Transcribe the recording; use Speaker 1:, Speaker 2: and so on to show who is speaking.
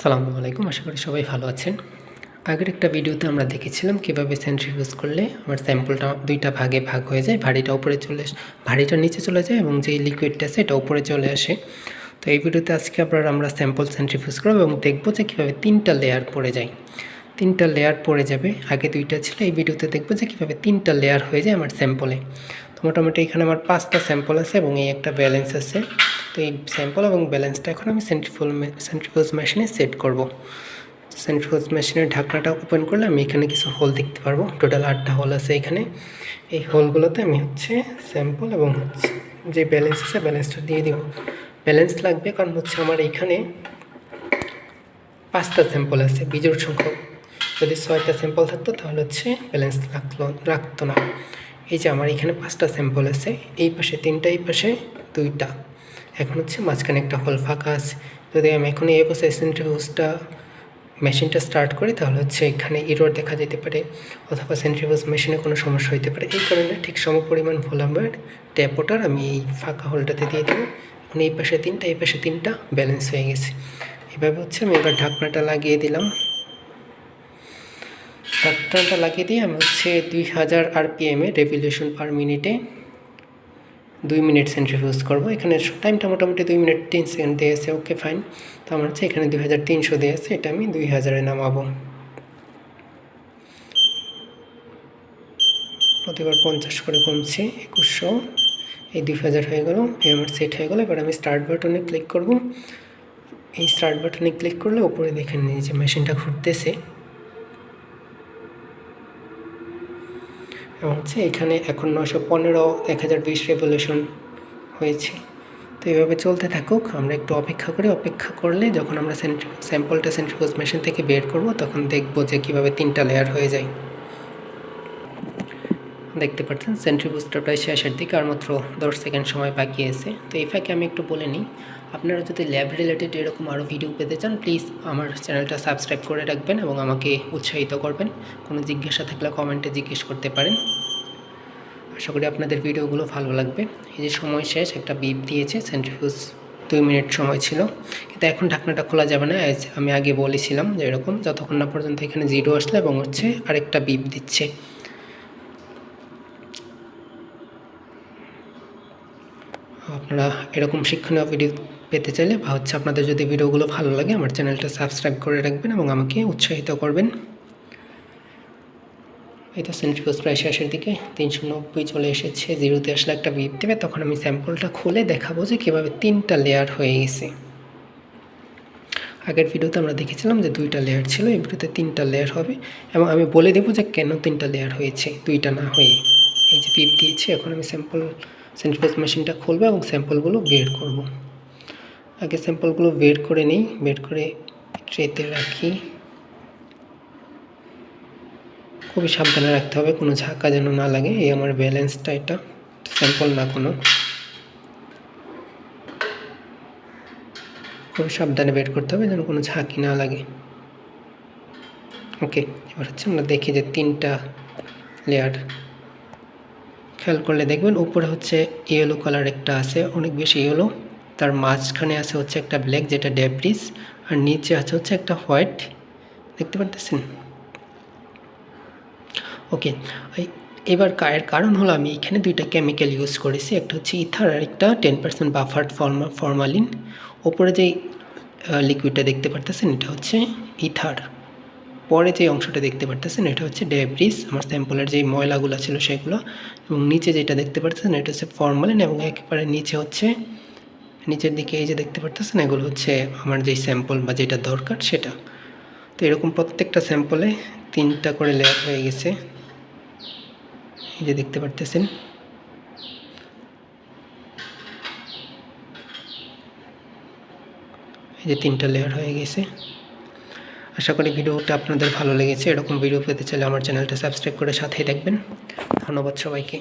Speaker 1: সালামু আলাইকুম, আশা করি সবাই ভালো আছেন। আগের একটা ভিডিওতে আমরা দেখেছিলাম কীভাবে সেন্ট্রিফিউজ করলে আমার স্যাম্পলটা দুইটা ভাগে ভাগ হয়ে যায়, ভারীটা উপরে চলে আস ভারীটা নিচে চলে যায় এবং যে লিকুইডটা আছে এটা উপরে চলে আসে। তো এই ভিডিওতে আজকে আবার আমরা স্যাম্পল সেন্ট্রিফিউজ করব এবং দেখব যে কীভাবে তিনটা লেয়ার পড়ে যায়। তিনটা লেয়ার পড়ে যাবে, আগে দুইটা ছিল, এই ভিডিওতে দেখব যে কীভাবে তিনটা লেয়ার হয়ে যায় আমার স্যাম্পলে তো মোটামুটি এখানে আমার পাঁচটা স্যাম্পল আছে এবং এই একটা ব্যালেন্স আছে। তো এই স্যাম্পল এবং ব্যালেন্সটা এখন আমি সেন্ট্রিফুল সেন্ট্রিফিউজ মেশিনে সেট করব। সেন্ট্রিফিউজ মেশিনের ঢাকনাটা ওপেন করলে আমি এখানে কিছু হোল দেখতে পারব। টোটাল আটটা হোল আছে এখানে। এই হোলগুলোতে আমি হচ্ছে স্যাম্পল এবং হচ্ছে যে ব্যালেন্স আছে ব্যালেন্সটা দিয়ে দিব। ব্যালেন্স লাগবে কারণ হচ্ছে আমার এইখানে পাঁচটা স্যাম্পল আছে, বিজোড় সংখ্যক। যদি ছয়টা স্যাম্পল থাকতো তাহলে হচ্ছে ব্যালেন্স রাখল রাখতো না। এই যে আমার এখানে পাঁচটা স্যাম্পল আছে, এই পাশে তিনটা, এই পাশে দুইটা। এখন হচ্ছে মাঝখানে একটা হোল ফাঁকা আছে। যদি আমি এখন এই বছর সেন্ট্রিফিউজটা মেশিনটা স্টার্ট করি, তাহলে হচ্ছে এখানে ইরোর দেখা যেতে পারে অথবা সেন্ট্রিফিউজ মেশিনে কোনো সমস্যা হতে পারে। এই কারণে ঠিক সম পরিমাণ ভুল আমার ট্যাপোটার আমি এই ফাঁকা হোলটাতে দিয়ে দেবো। এখন এই পাশে তিনটা, এই পাশে তিনটা ব্যালেন্স হয়ে গেছে। এভাবে হচ্ছে আমি এবার ঢাকনাটা লাগিয়ে দিলাম। ঢাকনাটা লাগিয়ে দিয়ে আমি হচ্ছে দুই হাজার আরপিএমে রেভলিউশন পার মিনিটে দুই মিনিট সেন্ট্রিফিউজ করব। এখানে টাইমটা মোটামুটি দুই মিনিট তিন সেকেন্ড দিয়েছে ওকে ফাইন তো আমার হচ্ছে এখানে দুই হাজার তিনশো দিয়েছে এটা আমি দুই হাজারে নামাবো। প্রতিবার পঞ্চাশ করে কমছে, একুশশো। এই দুই হাজার হয়ে গেলো আমার সেট হয়ে গেলো। এবার আমি স্টার্ট বাটনে ক্লিক করব। এই স্টার্ট বাটনে ক্লিক করলে ওপরে দেখেন যে মেশিনটা ঘুরতেছে। হচ্ছে এখানে এখন নশো পনেরো এক হাজার বিশ রেভলিউশন হয়েছে। তো এইভাবে চলতে থাকুক, আমরা একটু অপেক্ষা করি। অপেক্ষা করলে যখন আমরা স্যাম্পলটা সেন্ট্রিফিউজ মেশিন থেকে বের করব, তখন দেখব যে কীভাবে তিনটা লেয়ার হয়ে যায়। দেখতে পাচ্ছেন সেন্ট্রিফিউজটা প্রায় শেষের দিকে আর মাত্র দশ সেকেন্ড সময় বাকি আছে। তো এই ফাঁকে আমি একটু বলে নিই, আপনারা যদি ল্যাব রিলেটেড এরকম আরও ভিডিও পেতে চান প্লিজ আমার চ্যানেলটা সাবস্ক্রাইব করে রাখবেন এবং আমাকে উৎসাহিত করবেন। কোনো জিজ্ঞাসা থাকলে কমেন্টে জিজ্ঞেস করতে পারেন। আশা করি আপনাদের ভিডিওগুলো ভালো লাগবে। এই যে সময় শেষ, একটা বিপ দিয়েছে সেন্ট্রিফিউজ দুই মিনিট সময় ছিল। কিন্তু এখন ঢাকনাটা খোলা যাবে না আমি আগে বলেছিলাম যে এরকম, যতক্ষণ না পর্যন্ত এখানে জিরো আসলে এবং হচ্ছে আরেকটা বিপ দিচ্ছে। আপনারা এরকম শিক্ষণীয় ভিডিও পেতে চাইলে বা হচ্ছে আপনাদের যদি ভিডিওগুলো ভালো লাগে, আমার চ্যানেলটা সাবস্ক্রাইব করে রাখবেন এবং আমাকে উৎসাহিত করবেন। এই তো সেন্ট্রিফিউজ প্রায় শেষের দিকে, তিনশো নব্বই চলে এসেছে জিরোতে আসলে একটা বিপ দেবে, তখন আমি স্যাম্পলটা খুলে দেখাবো যে কীভাবে তিনটা লেয়ার হয়ে গেছে। আগের ভিডিওতে আমরা দেখেছিলাম যে দুইটা লেয়ার ছিল, এই ভিডিওতে তিনটা লেয়ার হবে এবং আমি বলে দেবো যে কেন তিনটা লেয়ার হয়েছে, দুইটা না হয়ে। এই যে পিপ দিয়েছি, এখন আমি স্যাম্পল সেন্ট্রিফিউজ মেশিনটা খুলবো এবং স্যাম্পলগুলো বের করব। আগে স্যাম্পলগুলো বের করে নিই, বের করে ট্রেতে রাখি। খুবই সাবধানে রাখতে হবে, কোনো ঝাঁকা যেন না লাগে, এই আমার ব্যালেন্সটা এটা স্যাম্পল না কোনো। খুবই সাবধানে বের করতে হবে যেন কোনো ঝাঁকি না লাগে। ওকে এবার হচ্ছে আমরা দেখি যে তিনটা লেয়ার খেয়াল করলে দেখবেন উপরে হচ্ছে ইয়েলো কালার একটা আছে, অনেক বেশি ইয়েলো তার মাঝখানে আছে হচ্ছে একটা ব্ল্যাক যেটা ডেব্রিস আর নিচে আছে হচ্ছে একটা হোয়াইট দেখতে পারতেছেন? ওকে এবার কায়ের কারণ হলো আমি এখানে দুইটা কেমিক্যাল ইউজ করেছি, একটা হচ্ছে ইথার আর একটা ten percent buffered formalin formalin ওপরে যেই লিকুইডটা দেখতে পারতেছেন, এটা হচ্ছে ইথার পরে যে অংশটা দেখতে পারতেছেন, এটা হচ্ছে ডেব্রিস আমার স্যাম্পলের যে ময়লাগুলো ছিল সেগুলো। এবং নিচে যেটা দেখতে পারতেছেন, এটা হচ্ছে ফর্মালিন এবং একেবারে নিচে হচ্ছে, নিচের দিকে এই যে দেখতে পারতেছেন, এগুলো হচ্ছে আমার যেই স্যাম্পল বা যেটা দরকার সেটা। তো এরকম প্রত্যেকটা স্যাম্পলে তিনটা করে লেয়ার হয়ে গেছে। এই যে দেখতে পারতেছেন। এই যে তিনটা লেয়ার হয়ে গেছে। আশা করি ভিডিওটা আপনাদের ভালো লেগেছে। এরকম ভিডিও পেতে চাইলে আমার চ্যানেলটা সাবস্ক্রাইব করে সাথেই দেখবেন ধন্যবাদ সবাইকে।